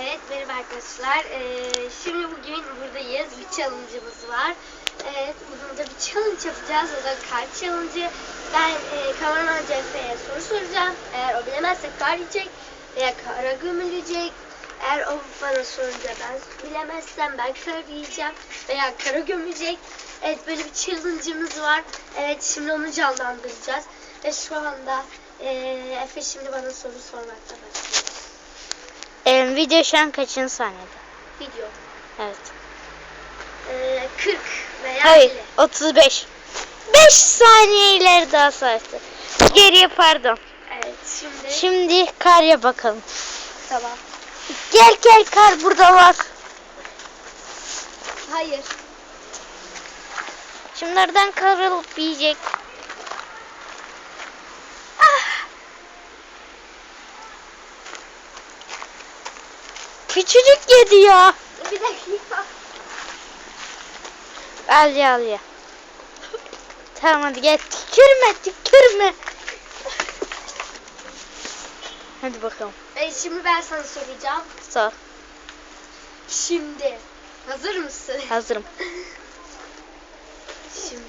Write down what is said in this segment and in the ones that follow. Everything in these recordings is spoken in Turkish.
Evet merhaba arkadaşlar. Ee, şimdi bugün buradayız. Bir challenge'ımız var. Evet bugün de bir challenge yapacağız. O da kart challenge'ı. Ben e, kameraman Cefe'ye soru soracağım. Eğer o bilemezse kar yiyecek veya kara gömülecek. Eğer o bana sorunca ben bilemezsem ben kar yiyeceğim veya kara gömülecek. Evet böyle bir challenge'ımız var. Evet şimdi onu canlandıracağız. Ve şu anda e, Efe şimdi bana soru sormakta başlıyor. Ee, video şu an kaçıncı saniyede? Video. Evet. Ee, 40 veya Hayır 50. 35. 5 saniye ileri daha sayısı. Geriye pardon. Evet şimdi Şimdi karya bakalım. tamam. Gel gel kar burada var. Hayır. Şimdi oradan kar alıp yiyecek. Ah! Küçücük yedi ya. Bir dakika. Al ya al ya. Tamam hadi gel tükürme tükürme. Hadi bakalım. Evet şimdi ben sana soracağım. Sor. Şimdi. Hazır mısın? Hazırım. Şimdi.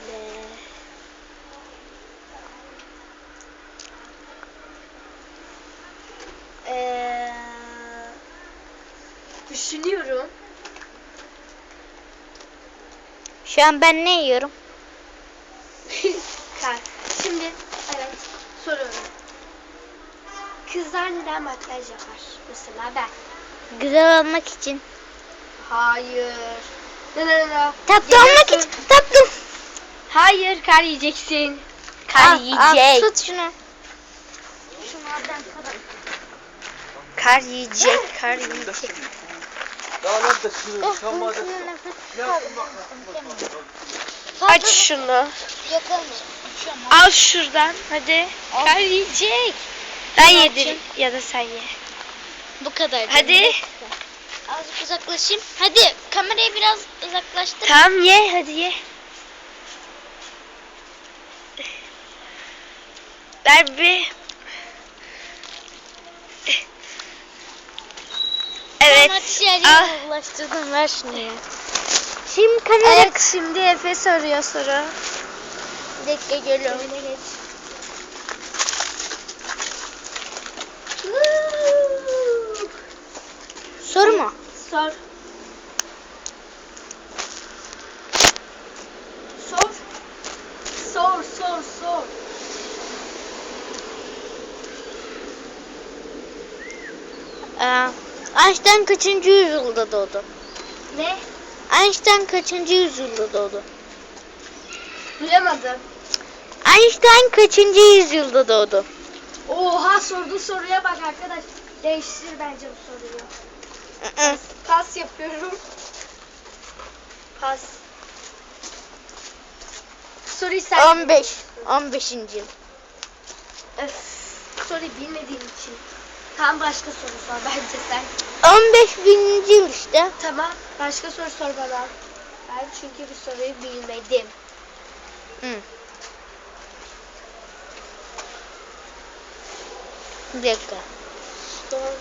Ee, düşünüyorum. Şu an ben ne yiyorum? Kar. Şimdi evet soruyorum. Kızlar neden makyaj yapar? Mesela ben. Güzel olmak için. Hayır. Ne ne ne. Tatlı olmak için. Tatlı. Hayır kar yiyeceksin. Kar Al, al, yiyecek. tut şunu. Kar yiyecek. Kar yiyecek. Aç şunu. Al şuradan. Hadi. Kar yiyecek. Ben yedim. Ya da sen ye. Bu kadar. Hadi. Azıcık uzaklaşayım. Hadi kamerayı biraz uzaklaştır. Tamam ye. Hadi ye. Ver bir. Evet. Şey yerine ulaştırdım. Ver şunu ya. Şimdi kamera... Evet şimdi Efe soruyor soru. Bir dakika geliyorum. Soru mu? Sor. Sor. Sor, sor, sor. Ee, Einstein kaçıncı yüzyılda doğdu? Ne? Einstein kaçıncı yüzyılda doğdu? Bilemedim. Einstein kaçıncı yüzyılda doğdu? Oha sorduğu soruya bak arkadaş. Değiştir bence bu soruyu. Hı-hı. Pas yapıyorum. Pas. Soruyu sen 15. 15. yıl. Öf, soruyu bilmediğim için. Tam başka soru sor bence sen. 15 bininci yıl işte. Tamam. Başka soru sor bana. Ben çünkü bu soruyu bilmedim. Hı. Bir dakika. Doğru.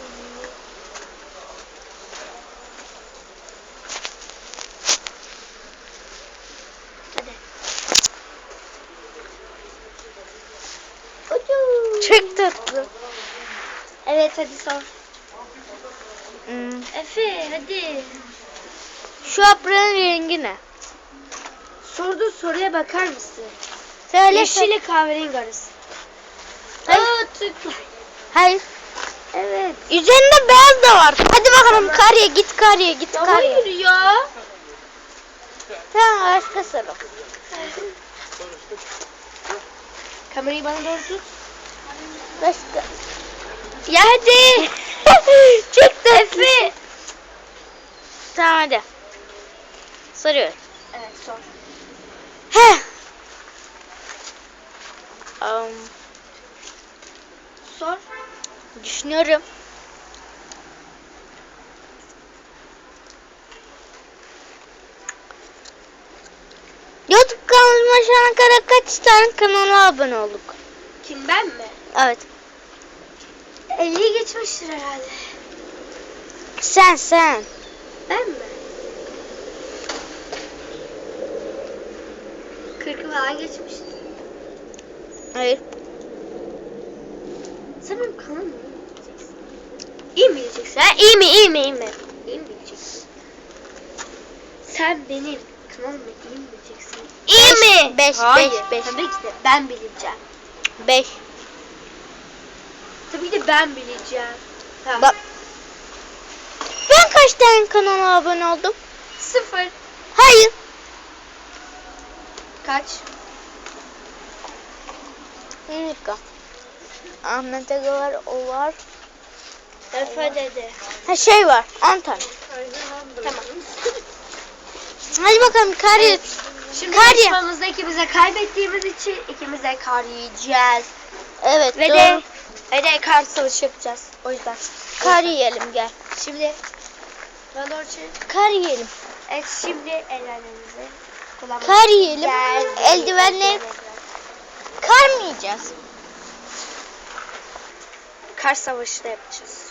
Hadi. Çok tatlı. Evet hadi sor. Hmm. Efe hadi. Şu apranın rengi ne? Sorduğu soruya bakar mısın? Söyle. Yeşil ile kahverengi arası. Hayır. Aa tıkla. Hayır. Evet. Üzerinde beyaz da var. Hadi bakalım karya git karya git Ya karya. hayır ya. Tamam başka soru. Kamerayı bana doğru tut. Başka. Ya hadi. Çok tatlı. Tamam hadi. Soruyorum. Evet sor. Heh. Um, Sor. düşünüyorum. YouTube kanalıma şu ana kadar kaç tane kanala abone olduk? Kim ben mi? Evet. 50'yi geçmiştir herhalde. Sen sen. Ben mi? 40'ı falan geçmişti. Hayır. Sen benim kanalımı iyi bileceksin. İyi mi bileceksin? Ha? İyi mi? İyi mi? İyi mi? İyi mi bileceksin? Sen benim kanalımı iyi mi bileceksin? İyi mi? Beş, Hayır. beş, beş. Tabii ki de ben bileceğim. 5. Tabii ki de ben bileceğim. Ha. Bak. Ben kaç tane kanala abone oldum? Sıfır. Hayır. Kaç? Bir dakika. Ahmet Aga var, o var. Efe dedi. Ha şey var, 10 tane. Tamam. Hadi bakalım kar Evet. Şimdi Kar yarışmamızda ikimiz de kaybettiğimiz için ikimiz de kar yiyeceğiz. Evet, Ve doğru. de de kar savaşı yapacağız. O yüzden. Kar yiyelim gel. Şimdi Valorçu. Kar yiyelim. Evet şimdi ellerimizi kullanmak Kar yiyelim. Gel, Eldivenler kar mı yiyeceğiz? Kar savaşı da yapacağız.